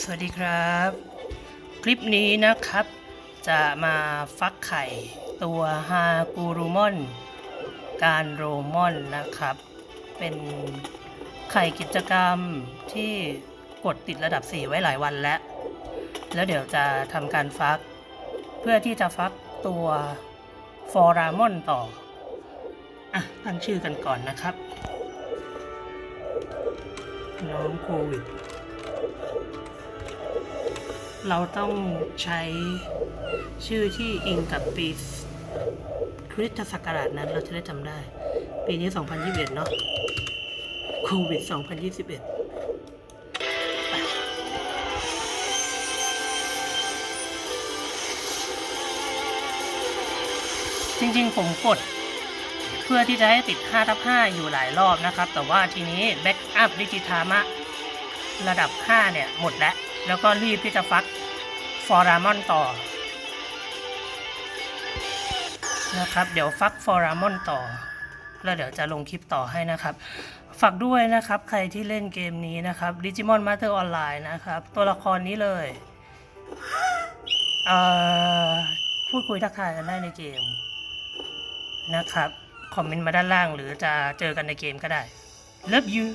สวัสดีครับ คลิปนี้นะครับ จะมาฟักไข่ตัวฮากูรุมอน การโรมอนนะครับ เป็นไข่กิจกรรมที่กดติดระดับ 4 ไว้หลายวันแล้ว แล้วเดี๋ยวจะทำการฟัก เพื่อที่จะฟักตัวฟอรามอนต่อ อะ ตั้งชื่อกันก่อนนะครับ น้องโควิด เราต้องใช้ชื่อที่อิงกับปีคริสตศักราชนั้นเราจะได้จำได้ ปีนี้ 2021 เนาะโควิด 2021จริงๆ ผมกด เพื่อที่จะให้ติด5ทับ5อยู่หลายรอบนะครับ แต่ว่าทีนี้แบ็กอัพดิจิทามะระดับ 5 เนี่ย หมดแล้ว แล้วก็รีบที่จะฟักฟอรามอนต่อนะครับ เดี๋ยวฟักฟอรามอนต่อ แล้วเดี๋ยวจะลงคลิปต่อให้นะครับฝากด้วยนะครับใครที่เล่นเกมนี้นะครับ Digimon Master Online นะครับ ตัวละครนี้เลยเอ่อพูดคุยทักทายกันได้ในเกมนะครับ คอมเมนต์มาด้านล่างหรือจะเจอกันในเกมก็ได้ Love you